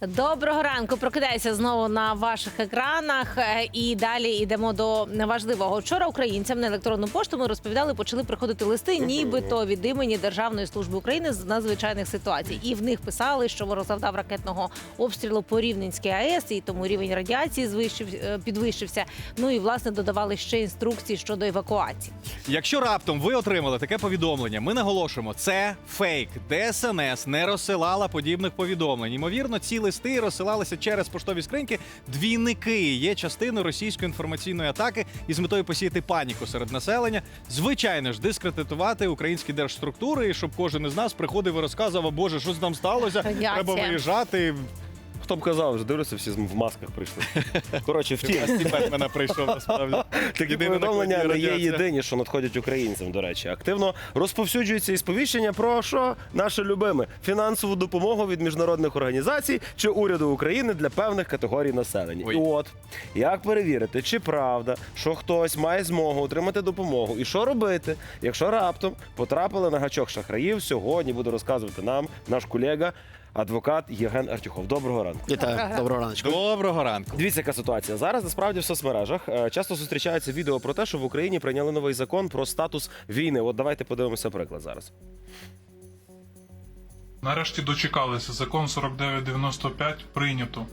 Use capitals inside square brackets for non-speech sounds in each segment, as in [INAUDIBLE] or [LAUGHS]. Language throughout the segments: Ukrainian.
Доброго ранку. Прокидайся знову на ваших екранах. Е, І далі йдемо до важливого. Вчора українцям на електронну пошту ми розповідали, почали приходити листи, нібито від імені Державної служби України з надзвичайних ситуацій. І в них писали, що ворог завдав ракетного обстрілу по Рівненській АЕС, і тому рівень радіації звищив, е, підвищився. Ну і власне додавали ще інструкції щодо евакуації. Якщо раптом ви отримали таке повідомлення, ми наголошуємо, це фейк. ДСНС не розсилала подібних повідомлень. Ймовірно, ці листи розсилалися через поштові скриньки. Двійники є частиною російської інформаційної атаки із метою посіяти паніку серед населення. Звичайно ж, дискредитувати українські держструктури, і щоб кожен із нас приходив і розказував, Боже, що з нам сталося? Треба виїжджати. Хто б казав, вже дивлюся, всі в масках прийшли. [LAUGHS] Коротше, втім, Стіпет мене прийшов насправді. [LAUGHS] такі повідомлення не є єдині, що надходять українцям, до речі. Активно розповсюджується і сповіщення про що наше любиме фінансову допомогу від міжнародних організацій чи уряду України для певних категорій населення. Ой. І от як перевірити, чи правда, що хтось має змогу отримати допомогу, і що робити, якщо раптом потрапили на гачок шахраїв. Сьогодні буде розказувати нам наш колега, адвокат Євген Артюхов. Доброго ранку. Вітаю, доброго раночку. Доброго ранку. Дивіться, яка ситуація. Зараз насправді в соцмережах е, часто зустрічаються відео про те, що в Україні прийняли новий закон про статус війни. От давайте подивимося приклад зараз. Нарешті дочекалися. Закон 4995 прийнято.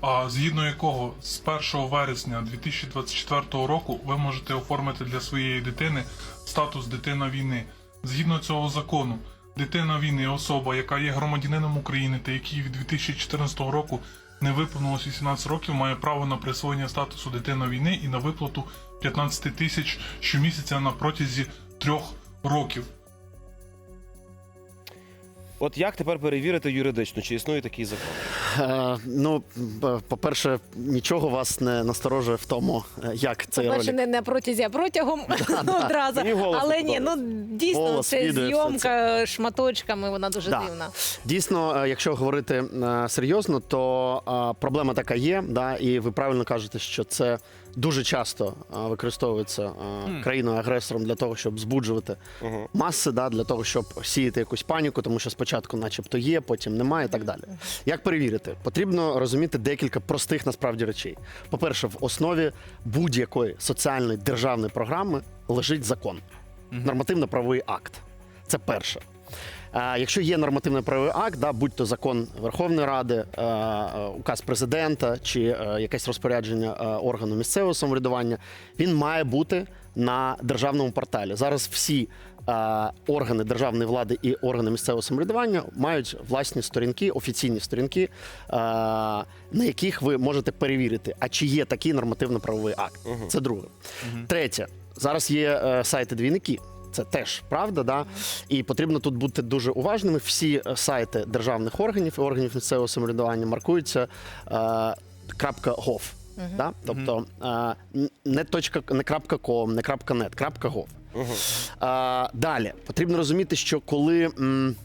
А згідно якого з 1 вересня 2024 року ви можете оформити для своєї дитини статус дитина війни. Згідно цього закону, дитина війни особа, яка є громадянином України та якій від 2014 року не виповнилось 18 років, має право на присвоєння статусу дитина війни і на виплату 15 тисяч щомісяця на протязі трьох років. От як тепер перевірити юридично, чи існує такий закон? Е, ну, по-перше, нічого вас не насторожує в тому, е, як цей По-перше, ролик. не на протязі, а протягом [LAUGHS] одразу. Мені голос Але ні, ну дійсно, Голос, це відео, все зйомка шматочками, вона дуже Да. дивна. Дійсно, е, якщо говорити е, серйозно, то е, проблема така є, да, і ви правильно кажете, що це дуже часто е, використовується е, країною-агресором для того, щоб збуджувати маси, да, для того, щоб сіяти якусь паніку, тому що спочатку, начебто, є, потім немає і так далі. Як перевірити? Потрібно розуміти декілька простих насправді речей. По-перше, в основі будь-якої соціальної державної програми лежить закон, нормативно-правовий акт. Це перше. А Якщо є нормативний правовий акт, да, будь то закон Верховної Ради, указ президента чи е, якесь розпорядження е, органу місцевого самоврядування, він має бути на державному порталі. Зараз всі органи державної влади і органи місцевого самоврядування мають власні сторінки, офіційні сторінки, е, на яких ви можете перевірити, а чи є такий нормативно-правовий акт. Це друге. Третє, зараз є е, сайти двійники. Це теж правда, да? І потрібно тут бути дуже уважними. Всі е, сайти державних органів і органів місцевого самоврядування маркуються е, .gov. Да? Тобто е, не, точка, не .com, не .net, .gov. Е, далі потрібно розуміти, що коли м,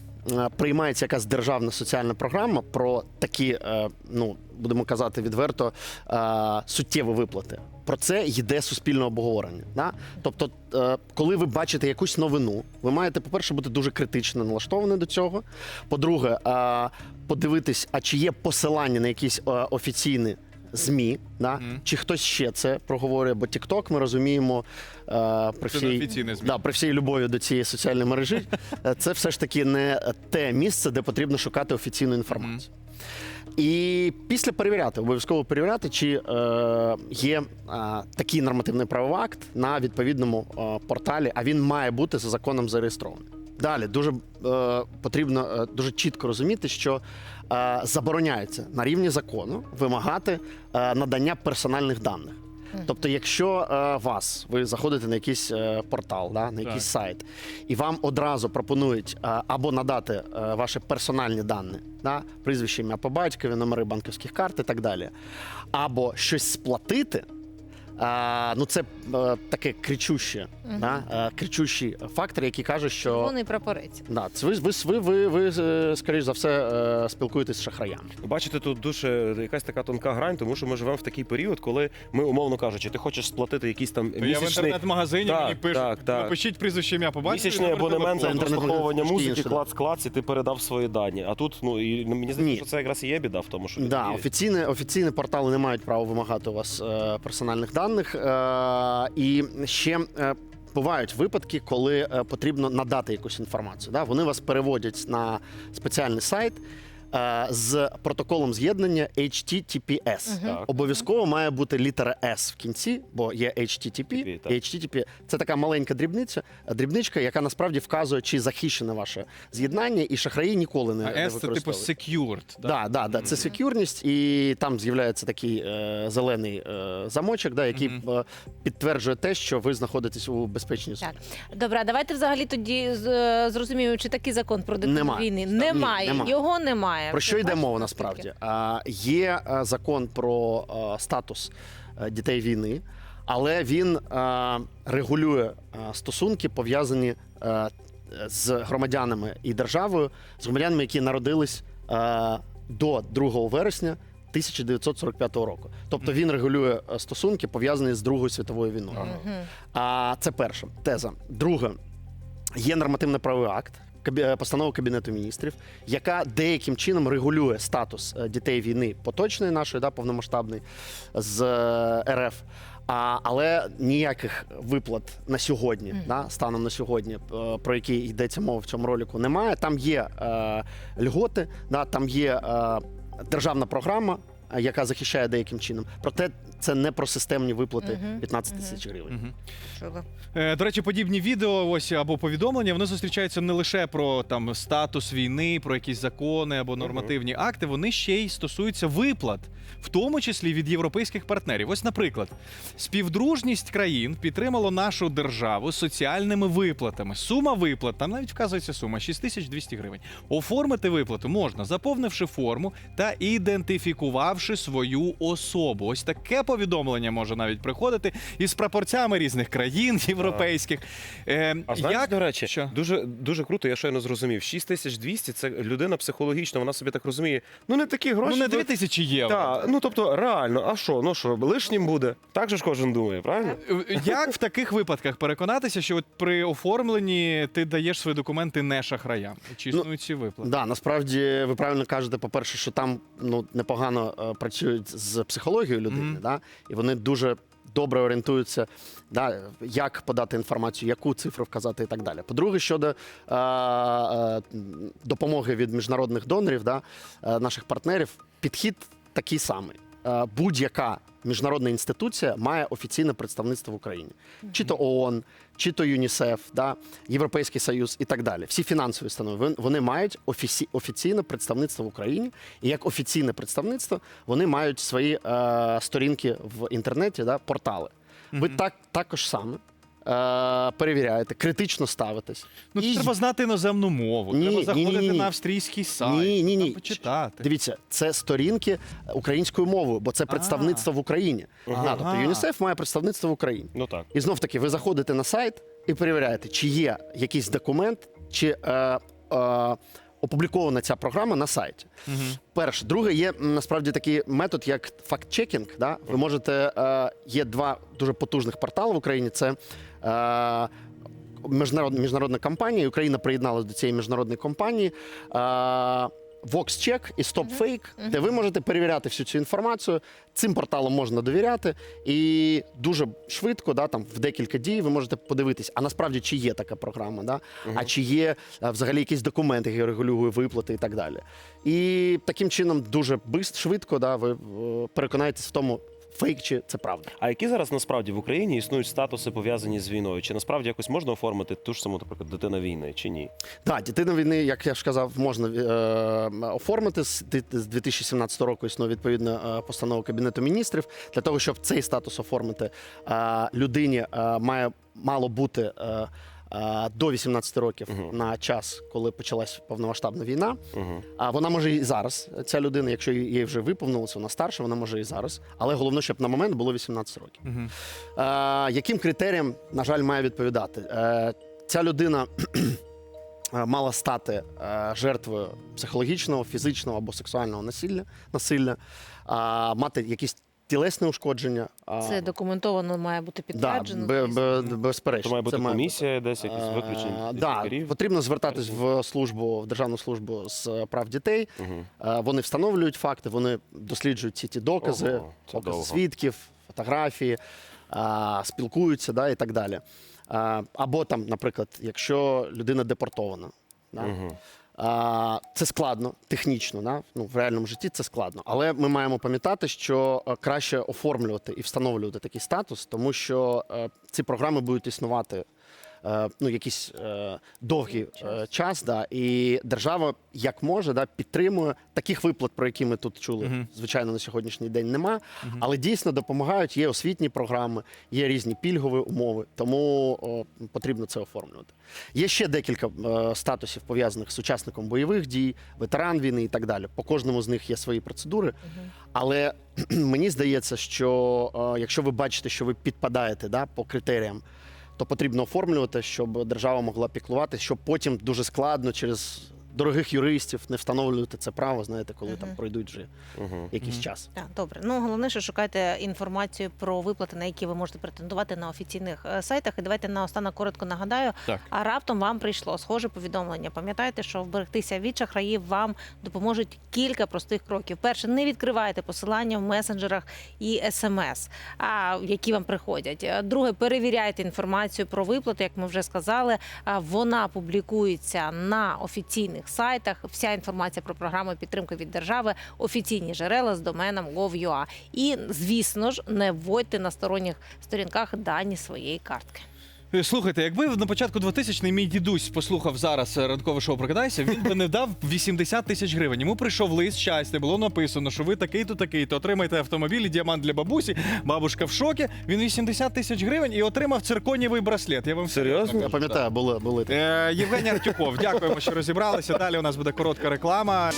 приймається якась державна соціальна програма про такі, е, ну будемо казати відверто, е, суттєві виплати. Про це йде суспільне обговорення. Да? Тобто, е, коли ви бачите якусь новину, ви маєте, по-перше, бути дуже критично налаштовані до цього. По-друге, е, подивитись, а чи є посилання на якісь е, офіційні ЗМІ, да? чи хтось ще це проговорює, бо TikTok, ми розуміємо е, при Це всій, офіційне ЗМІ. Да, при всій любові до цієї соціальної мережі, [LAUGHS] е, це все ж таки не те місце, де потрібно шукати офіційну інформацію. І після перевіряти, обов'язково перевіряти, чи е, є е, такий нормативний правовий акт на відповідному е, порталі, а він має бути за законом зареєстрований. Далі дуже е, потрібно е, дуже чітко розуміти, що е, забороняється на рівні закону вимагати е, надання персональних даних. Тобто, якщо е, вас ви заходите на якийсь е, портал, да, на якийсь сайт, і вам одразу пропонують е, або надати е, ваші персональні дані, да, прізвище, ім'я по батькові, номери банківських карт і так далі, або щось сплатити. А, ну це е, таке кричуще, да? е, кричущий фактор, який каже, що Червоний прапорець. да, це ви, ви, ви, ви, ви е, скоріш за все, е, спілкуєтесь з шахраями. Бачите, тут дуже якась така тонка грань, тому що ми живемо в такий період, коли ми, умовно кажучи, ти хочеш сплатити якийсь там Я в місячний, інтернет-магазині Так, мені пишуть, так, так. напишіть прізвище ім'я, побачите. місячний і номер абонемент телефону. інтернет-магазин прослуховування трошки музики, інше, да. клац-клац, і ти передав свої дані. А тут, ну і мені здається, Ні. що це якраз і є біда в тому, що Да, офіційні, офіційні портали не мають права вимагати у вас е, персональних даних. Е, і ще е, бувають випадки, коли е, потрібно надати якусь інформацію. Вони вас переводять на спеціальний сайт. Е, З протоколом з'єднання HTTPS. Так. Обов'язково має бути літера S в кінці, бо є HTTP. так. І HTTP – це така маленька дрібниця, дрібничка, яка насправді вказує, чи захищене ваше з'єднання, і шахраї ніколи не, А не S це типу secured. да? Да, да, да, це секюрність, і там з'являється такий е, зелений е, замочок, да, який е, підтверджує те, що ви знаходитесь у безпечній зоні. Так, добре, а давайте взагалі тоді з- е, зрозуміємо, чи такий закон про дитину Немає. війни Ні, немає. немає. Його немає. Про що йде мова насправді? Є е, закон про е, статус е, дітей війни, але він регулює стосунки, пов'язані з громадянами і державою, з громадянами, які народились до 2 вересня. 1945 року. Тобто він регулює стосунки, пов'язані з Другою світовою війною. Мгм. А це перша теза. Друге, є нормативно-правовий акт. Е, Постанова Кабінету міністрів, яка деяким чином регулює статус е, дітей війни поточної нашої, да, повномасштабної з е, РФ. А, але ніяких виплат на сьогодні, да, станом на сьогодні, про які йдеться мова в цьому ролику, немає. Там є е, льготи, да, там є е, державна програма, яка захищає деяким чином. Проте це не про системні виплати Мгм. 15 тисяч гривень. Мгм. Чула. Е, До речі, подібні відео ось або повідомлення вони зустрічаються не лише про там статус війни, про якісь закони або нормативні акти. Вони ще й стосуються виплат, в тому числі від європейських партнерів. Ось, наприклад, співдружність країн підтримало нашу державу соціальними виплатами. Сума виплат там навіть вказується сума 6200 гривень. Оформити виплату можна, заповнивши форму та ідентифікувавши свою особу. Ось таке повідомлення може навіть приходити із прапорцями різних країн європейських. Е, А знаєш, як... до речі, Що? дуже дуже круто, я щойно зрозумів. 6200 – це людина психологічно, вона собі так розуміє. Ну не такі гроші. Ну, не ви- 2000 євро. Так, ну тобто реально, а що? Ну що, лишнім буде? Так же ж кожен думає, правильно? Е, Як в таких випадках переконатися, що от при оформленні ти даєш свої документи не шахраям? Чи Ну, існують ці виплати? Да, насправді ви правильно кажете, по-перше, що там ну непогано е, працюють з психологією людини, да, і вони дуже добре орієнтуються, да, як подати інформацію, яку цифру вказати і так далі. По-друге, щодо е, е, допомоги від міжнародних донорів, да, е, наших партнерів, підхід такий самий. Е, будь-яка міжнародна інституція має офіційне представництво в Україні, чи то ООН, чи то ЮНІСЕФ, да, Європейський Союз і так далі. Всі фінансові установи вони мають офісі, офіційне представництво в Україні, і як офіційне представництво вони мають свої е, сторінки в інтернеті, да, портали. Ви так також саме. Е, перевіряєте, критично ставитесь. Ну, І- треба знати іноземну мову, Ні, треба ні, заходити ні, ні. на австрійський сайт, Ні, ні, ні. там почитати. Дивіться, це сторінки українською мовою, бо це представництво в Україні. Да, тобто ЮНІСЕФ має представництво в Україні. Ну так. І знов таки, ви заходите на сайт і перевіряєте, чи є якийсь документ, чи е, е, опублікована ця програма на сайті. Перше, друге, є м, насправді такий метод, як факт-чекінг. Да? Ви можете е, є два дуже потужних портали в Україні. Це міжнародна, міжнародна компанія, і Україна приєдналася до цієї міжнародної компанії. Е, VoxCheck і StopFake, де ви можете перевіряти всю цю інформацію. Цим порталам можна довіряти, і дуже швидко, да, там в декілька дій, ви можете подивитись, а насправді чи є така програма, да? а чи є е, взагалі якісь документи, які регулюють виплати і так далі. І таким чином дуже швидко да, ви е, переконаєтесь в тому, фейк чи це правда. А які зараз насправді в Україні існують статуси пов'язані з війною? Чи насправді якось можна оформити ту ж саму, наприклад, дитина війни, чи ні? Так, дитина війни, як я ж казав, можна е, оформити з ди- з 2017 року. Існує відповідна е, постанова Кабінету міністрів. Для того, щоб цей статус оформити, е, людині е, має мало бути. Е, до 18 років Мгм. на час, коли почалась повномасштабна війна. Угу. А вона може і зараз. Ця людина, якщо їй вже виповнилося, вона старша, вона може і зараз. Але головне, щоб на момент було 18 років. Мгм. Е, яким критеріям, на жаль, має відповідати? Е, ця людина [CLEARS THROAT] е, мала стати е, жертвою психологічного, фізичного або сексуального насилля, насилля, а, мати якісь тілесне ушкодження. а, Це документовано має бути підтверджено. бе- звісно. бе- безперечно. То має бути Це комісія, десь якісь Е, виключення Да, лікарів. потрібно звертатись в службу, в державну службу з е, прав дітей. Мгм. Е, Вони встановлюють факти, вони досліджують ці ті докази, Ого, це покази довго. свідків, фотографії, а, спілкуються да, і так далі. А, Або там, наприклад, якщо людина депортована. Да? Мгм. Це складно технічно, да? ну, в реальному житті це складно. Але ми маємо пам'ятати, що е, краще оформлювати і встановлювати такий статус, тому що е, ці програми будуть існувати ну, якийсь е, довгий е, час, да, і держава як може да, підтримує таких виплат, про які ми тут чули. Мгм. Звичайно, на сьогоднішній день нема, але дійсно допомагають. Є освітні програми, є різні пільгові умови, тому о, потрібно це оформлювати. Є ще декілька е, статусів пов'язаних з учасником бойових дій, ветеран війни і так далі. По кожному з них є свої процедури. Але мені здається, що е, якщо ви бачите, що ви підпадаєте да, по критеріям, то потрібно оформлювати, щоб держава могла піклувати, щоб потім дуже складно через дорогих юристів не встановлювати це право, знаєте, коли там пройдуть вже Мгм. якийсь час. Так, добре. Ну головне, що шукайте інформацію про виплати, на які ви можете претендувати на офіційних е, сайтах. І давайте наостанок коротко нагадаю. Так. А раптом вам прийшло схоже повідомлення. Пам'ятайте, що вберегтися від шахраїв вам допоможуть кілька простих кроків. Перше, не відкривайте посилання в месенджерах і смс, а які вам приходять. Е, Друге, перевіряйте інформацію про виплати, як ми вже сказали. А, Вона публікується на офіційних сайтах. Вся інформація про програми підтримки від держави, офіційні джерела з доменом gov.ua. І, звісно ж, не вводьте на сторонніх сторінках дані своєї картки. Слухайте, якби на початку 2000 мій дідусь послухав зараз е, ранкове шоу Прокидайся, він би не дав 80 тисяч гривень. Йому прийшов лист щастя, було написано, що ви такий-то, такий-то отримаєте автомобіль і діамант для бабусі. Бабушка в шокі. Він 80 тисяч гривень і отримав цирконівий браслет. Я вам Серйозно? Я пам'ятаю, були, були. Е, Євгеній Артюков, дякуємо, що розібралися. Далі у нас буде коротка реклама.